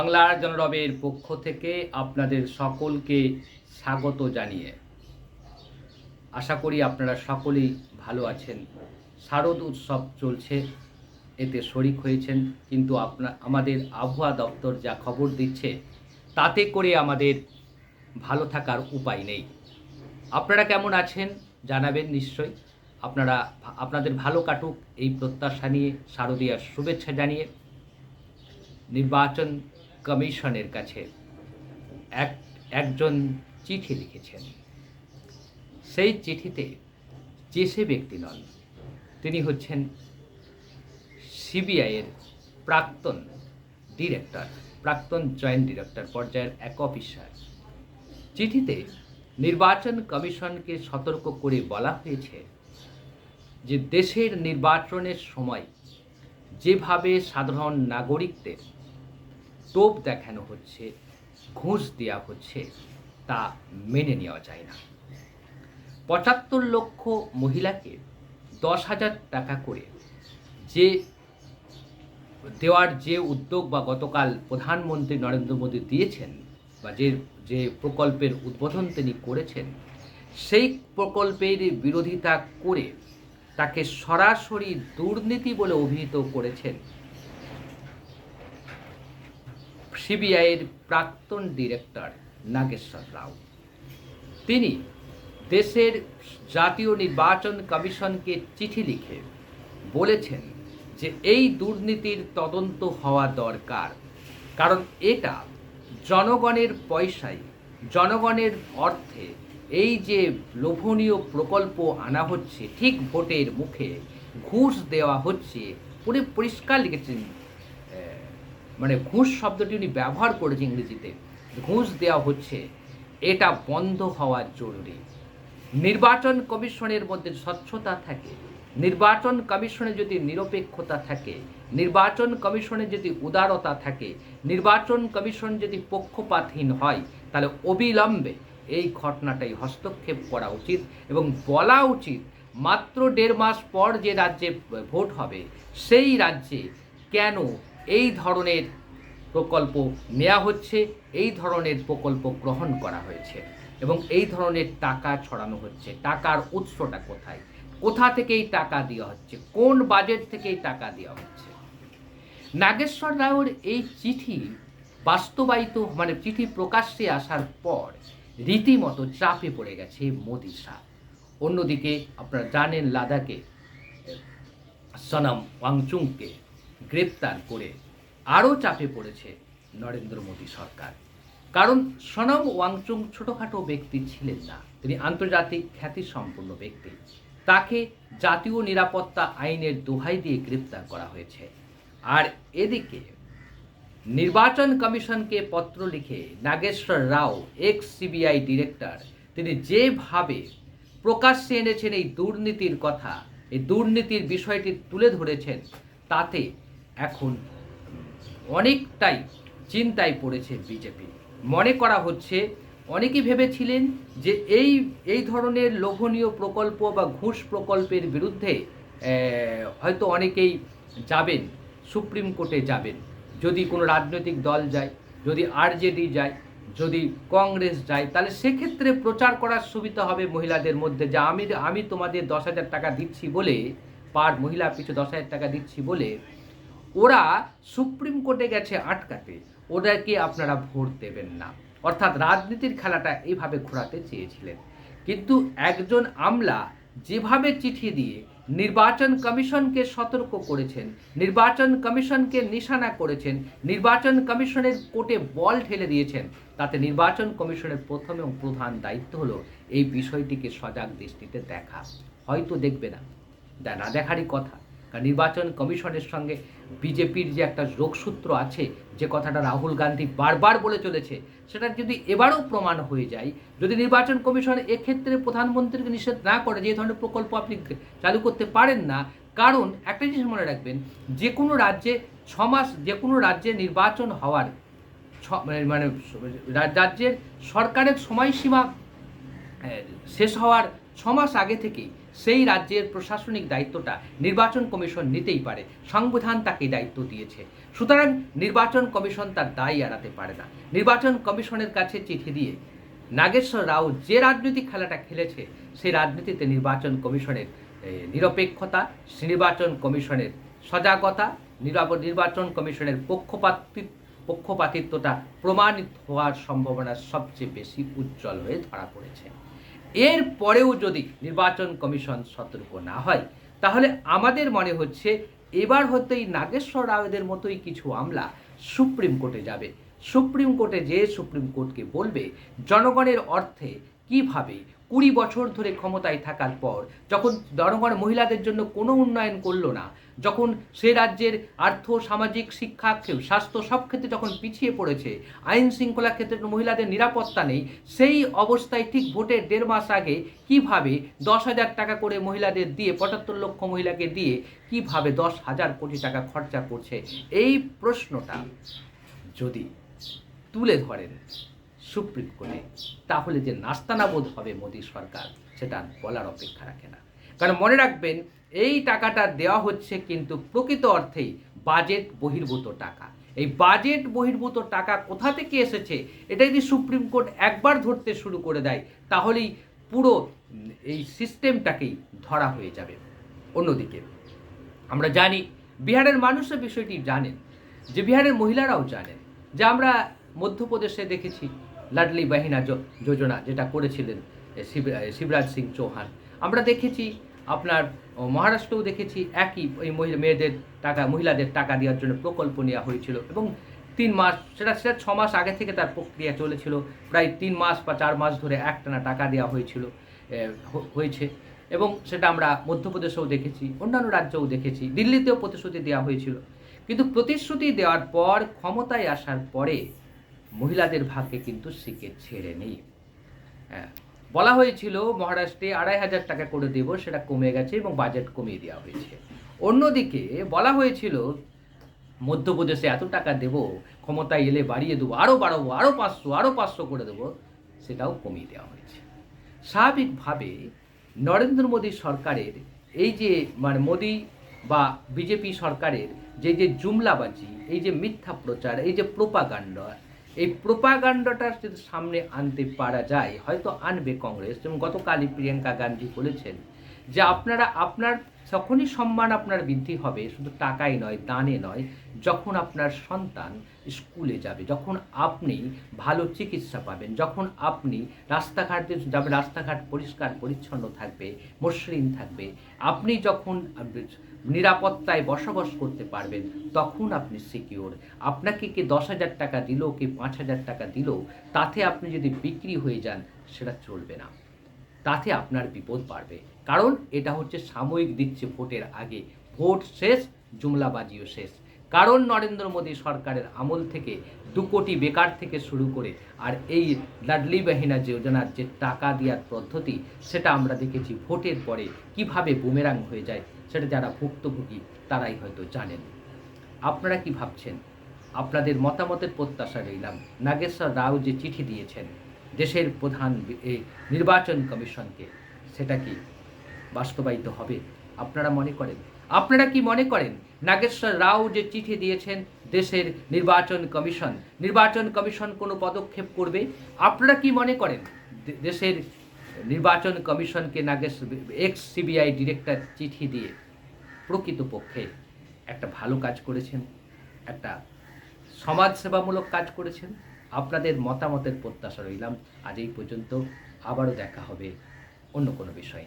বাংলার জনরবের পক্ষ থেকে আপনাদের সকলকে স্বাগত জানিয়ে। আশা করি আপনারা সকলেই ভালো আছেন। শারদ উৎসব চলছে, এতে শরিক হয়েছেন, কিন্তু আপনা, আমাদের আবহাওয়া দপ্তর যা খবর দিচ্ছে, তাতে করে আমাদের ভালো থাকার উপায় নেই। আপনারা কেমন আছেন জানাবেন নিশ্চয়ই আপনারা আপনাদের ভালো কাটুক এই প্রত্যাশা নিয়ে শারদীয়ার শুভেচ্ছা জানিয়ে নির্বাচন কমিশনের কাছে এক, একজন চিঠি লিখেছেন। সেই চিঠিতে যে সে ব্যক্তি নন, তিনি হচ্ছেন সিবিআইয়ের প্রাক্তন ডিরেক্টর, প্রাক্তন জয়েন্ট ডিরেক্টর পর্যায়ের এক অফিসার। চিঠিতে নির্বাচন কমিশনকে সতর্ক করে বলা হয়েছে যে দেশের নির্বাচনের সময় যেভাবে সাধারণ নাগরিকদের টোপ দেখানো হচ্ছে, ঘুষ দেওয়া হচ্ছে, তা মেনে নেওয়া যায় না। পঁচাত্তর লক্ষ মহিলাকে দশ হাজার টাকা করে যে দেওয়ার যে উদ্যোগ বা গতকাল প্রধানমন্ত্রী নরেন্দ্র মোদী দিয়েছেন বা যে যে প্রকল্পের উদ্বোধন তিনি করেছেন, সেই প্রকল্পের বিরোধিতা করে তাকে সরাসরি দুর্নীতি বলে অভিহিত করেছেন সিবিআইয়ের প্রাক্তন ডিরেক্টর নাগেশ্বর রাও। তিনি দেশের জাতীয় নির্বাচন কমিশনকে চিঠি লিখে বলেছেন যে এই দুর্নীতির তদন্ত হওয়া দরকার, কারণ এটা জনগণের পয়সায় জনগণের অর্থে এই যে লোভনীয় প্রকল্প আনা হচ্ছে, ঠিক ভোটের মুখে ঘুষ দেওয়া হচ্ছে, পুরো পরিষ্কার লিখেছেন মানে ঘুষ শব্দটি উনি ব্যবহার করেছে ইংরেজিতে। ঘুষ দেওয়া হচ্ছে, এটা বন্ধ হওয়া জরুরি। নির্বাচন কমিশনের মধ্যে স্বচ্ছতা থাকে, নির্বাচন কমিশনে যদি নিরপেক্ষতা থাকে, নির্বাচন কমিশনে যদি উদারতা থাকে, নির্বাচন কমিশন যদি পক্ষপাতহীন হয়, তাহলে অবিলম্বে এই ঘটনাটাই হস্তক্ষেপ করা উচিত এবং বলা উচিত, মাত্র দেড় মাস পর যে রাজ্যে ভোট হবে, সেই রাজ্যে কেন এই ধরনের প্রকল্প নেওয়া হচ্ছে, এই ধরনের প্রকল্প গ্রহণ করা হয়েছে এবং এই ধরনের টাকা ছড়ানো হচ্ছে। টাকার উৎসটা কোথায়? কোথা থেকে এই টাকা দেওয়া হচ্ছে? কোন বাজেট থেকে এই টাকা দেওয়া হচ্ছে? নাগেশ্বর রায়ের এই চিঠি বাস্তবায়িত মানে চিঠি প্রকাশ্যে আসার পর রীতিমতো চাপে পড়ে গেছে মোদি শাহ অন্যদিকে আপনারা জানেন লাদাখে, সনম ওয়াংচুংকে গ্রেপ্তার করে আরও চাপে পড়েছে নরেন্দ্র মোদী সরকার। কারণ সনম ওয়াংচুং ছোটোখাটো ব্যক্তি ছিলেন না। তিনি আন্তর্জাতিক খ্যাতিসম্পন্ন ব্যক্তি। তাকে জাতীয় নিরাপত্তা আইনের দোহাই দিয়ে গ্রেপ্তার করা হয়েছে। আর এদিকে নির্বাচন কমিশনকে পত্র লিখে Nageswara Rao ex CBI director, তিনি যেভাবে প্রকাশ্যে এনেছেন এই দুর্নীতির কথা, এই দুর্নীতির বিষয়টি তুলে ধরেছেন, তাতে এখন অনেকটাই চিন্তায় পড়েছে বিজেপি। মনে করা হচ্ছে, অনেকেই ভেবেছিলেন যে এই এই ধরনের লোভনীয় প্রকল্প বা ঘুষ প্রকল্পের বিরুদ্ধে হয়তো অনেকেই যাবেন, সুপ্রিম কোর্টে যাবেন। যদি কোনো রাজনৈতিক দল যায়, যদি আরজেডি যায়, যদি কংগ্রেস যায়, তাহলে সেক্ষেত্রে প্রচার করার সুবিধা হবে মহিলাদের মধ্যে যে আমি আমি তোমাদের দশ হাজার টাকা দিচ্ছি বলে পার মহিলা পিছু দশ হাজার টাকা দিচ্ছি বলে ওরা সুপ্রিম কোর্টে গেছে আটকাতে। ওদেরকে আপনারা ভোট দেবেন না। অর্থাৎ রাজনীতির খেলাটা এইভাবে ঘোরাতে চেয়েছিলেন। কিন্তু একজন আমলা যেভাবে চিঠি দিয়ে নির্বাচন কমিশনকে সতর্ক করেছেন, নির্বাচন কমিশনকে নিশানা করেছেন, নির্বাচন কমিশনের কোর্টে বল ঠেলে দিয়েছেন, তাতে নির্বাচন কমিশনের প্রথম এবং প্রধান দায়িত্ব হলো এই বিষয়টিকে সজাগ দৃষ্টিতে দেখা। হয়তো দেখবে না না, দেখারই কথা। নির্বাচন কমিশনের সঙ্গে বিজেপির যে একটা যোগসূত্র আছে, যে কথাটা রাহুল গান্ধী বারবার বলে চলেছে সেটা যদি এবারও প্রমাণ হয়ে যায়, যদি নির্বাচন কমিশন এক্ষেত্রে প্রধানমন্ত্রীকে নিষেধ না করে, যে ধরনের প্রকল্প আপনি চালু করতে পারেন না, কারণ একটা জিনিস মনে রাখবেন, যে কোনো রাজ্যে ছ মাস, যে কোনো রাজ্যে নির্বাচন হওয়ার মানে- মানে রাজ্যের সরকারের সময়সীমা শেষ হওয়ার ছ মাস আগে থেকেই সেই রাজ্যের প্রশাসনিক দায়িত্বটা নির্বাচন কমিশন নিতেই পারে, সংবিধান তাকে দায়িত্ব দিয়েছে। সুতরাং নির্বাচন কমিশন তার দায় এড়াতে পারে না। নির্বাচন কমিশনের কাছে চিঠি দিয়ে নাগেশ্বর রাও যে রাজনৈতিক খেলাটা খেলেছে, সেই রাজনীতিতে নির্বাচন কমিশনের নিরপেক্ষতা, নির্বাচন কমিশনের সজাগতা নির্বাচন কমিশনের পক্ষপাতি, পক্ষপাতিত্বটা প্রমাণিত হওয়ার সম্ভাবনা সবচেয়ে বেশি উজ্জ্বল হয়ে ধরা পড়েছে। এর পরেও যদি নির্বাচন কমিশন সতর্ক না হয়, তাহলে আমাদের মনে হচ্ছে এবার হয়তো এই নাগেশ্বর রাওদের মতোই কিছু আমলা সুপ্রিম কোর্টে যাবে। সুপ্রিম কোর্টে যে সুপ্রিম কোর্টকে বলবে, জনগণের অর্থে কীভাবে কুড়ি বছর ধরে ক্ষমতায় থাকার পর, যখন জনগণ মহিলাদের জন্য কোনো উন্নয়ন করল না যখন সে রাজ্যের আর্থ, সামাজিক, শিক্ষা স্বাস্থ্য সব ক্ষেত্রে যখন পিছিয়ে পড়েছে, আইন শৃঙ্খলা ক্ষেত্রে মহিলাদের নিরাপত্তা নেই, সেই অবস্থায় ঠিক ভোটের দেড় মাস আগে কীভাবে দশ হাজার টাকা করে মহিলাদের দিয়ে, পঁচাত্তর লক্ষ মহিলাকে দিয়ে কীভাবে দশ হাজার কোটি টাকা খরচা করছে? এই প্রশ্নটা যদি তুলে ধরেন সুপ্রিম কোর্টে, তাহলে যে নাস্তানাবোধ হবে মোদী সরকার, সেটা বলার অপেক্ষা রাখে না। কারণ মনে রাখবেন এই টাকাটা দেওয়া হচ্ছে কিন্তু প্রকৃত অর্থেই বাজেট বহির্ভূত টাকা। এই বাজেট বহির্ভূত টাকা কোথা থেকে এসেছে এটা যদি সুপ্রিম কোর্ট একবার ধরতে শুরু করে দেয়, তাহলেই পুরো এই সিস্টেমটাকেই ধরা হয়ে যাবে। অন্যদিকে, আমরা জানি বিহারের মানুষরা বিষয়টি জানেন, যে বিহারের মহিলারাও জানেন, যে আমরা মধ্যপ্রদেশে দেখেছি লাডলি বাহিনা যোজনা যেটা করেছিলেন শিব- শিবরাজ সিং চৌহান। আমরা দেখেছি আপনার মহারাষ্ট্রেও দেখেছি একই ওই মহিলা, মেয়েদের টাকা, মহিলাদের টাকা দেওয়ার জন্য প্রকল্প নেওয়া হয়েছিল এবং তিন মাস, সেটা সেটা ছ মাস আগে থেকে তার প্রক্রিয়া চলেছিল। প্রায় তিন মাস বা চার মাস ধরে একটানা টাকা দেওয়া হয়েছিল হয়েছে এবং সেটা আমরা মধ্যপ্রদেশেও দেখেছি, অন্যান্য রাজ্যেও দেখেছি, দিল্লিতেও প্রতিশ্রুতি দেওয়া হয়েছিল। কিন্তু প্রতিশ্রুতি দেওয়ার পর, ক্ষমতায় আসার পরে মহিলাদের ভাগ্যে কিন্তু সিকে ছেড়ে নেই হ্যাঁ। বলা হয়েছিল, মহারাষ্ট্রে আড়াই হাজার টাকা করে দেব, সেটা কমে গেছে এবং বাজেট কমিয়ে দেওয়া হয়েছে। অন্যদিকে বলা হয়েছিল, মধ্যপ্রদেশে এত টাকা দেব, ক্ষমতায় এলে বাড়িয়ে দেবো আরও বাড়াবো আরও পাঁচশো আরও পাঁচশো করে দেবো, সেটাও কমিয়ে দেওয়া হয়েছে। স্বাভাবিকভাবে নরেন্দ্র মোদী সরকারের এই যে মানে মোদী বা বিজেপি সরকারের যে যে জুমলাবাজি, এই যে মিথ্যা প্রচার, এই যে প্রোপাগান্ডা এই প্রোপাগান্ডাটা যদি সামনে আনতে পারা যায়, হয়তো আনবে কংগ্রেস। যেমন গতকালই প্রিয়াঙ্কা গান্ধী বলেছেন যে আপনারা, আপনার তখনই সম্মান আপনার বৃদ্ধি হবে, শুধু টাকাই নয়, দানে নয়, যখন আপনার সন্তান স্কুলে যাবে, যখন আপনি ভালো চিকিৎসা পাবেন, যখন আপনি রাস্তাঘাটে যাবে, রাস্তাঘাট পরিষ্কার, পরিচ্ছন্ন থাকবে, মসৃণ থাকবে, আপনি যখন নিরাপত্তায় বসবাস করতে পারবেন, তখন আপনি সিকিওর আপনাকে কে দশ হাজার টাকা দিল, কে পাঁচ হাজার টাকা দিল, তাতে আপনি যদি বিক্রি হয়ে যান, সেটা চলবে না। তাতে আপনার বিপদ বাড়বে। কারণ এটা হচ্ছে সাময়িক দিচ্ছে ভোটের আগে। ভোট শেষ, জুমলাবাজিও শেষ। কারণ নরেন্দ্র মোদী সরকারের আমল থেকে দু কোটি বেকার থেকে শুরু করে, আর এই লাডলি বাহিনা যোজনার যে টাকা দেওয়ার পদ্ধতি, সেটা আমরা দেখেছি ভোটের পরে কীভাবে বুমেরাং হয়ে যায় সেটা যারা ভুক্তভোগী, তারাই হয়তো জানেন। আপনারা কি ভাবছেন? আপনাদের মতামতের প্রত্যাশা রইলাম। নাগেশ্বর রাও যে চিঠি দিয়েছেন, দেশের প্রধান নির্বাচন কমিশনকে, সেটা কি বাস্তবায়িত হবে? আপনারা মনে করেন? আপনারা কি মনে করেন? নাগেশ্বর রাও যে চিঠি দিয়েছেন, দেশের নির্বাচন কমিশন নির্বাচন কমিশন কোনো পদক্ষেপ করবে? আপনারা কি মনে করেন? দেশের নির্বাচন কমিশনকে নাগেশ এক্স সিবিআই ডিরেক্টর চিঠি দিয়ে প্রকৃতপক্ষে একটা ভালো কাজ করেছেন, একটা সমাজসেবামূলক কাজ করেছেন। আপনাদের মতামতের প্রত্যাশা রইলাম। আজ এই পর্যন্ত আবারও দেখা হবে অন্য কোনো বিষয় নিয়ে।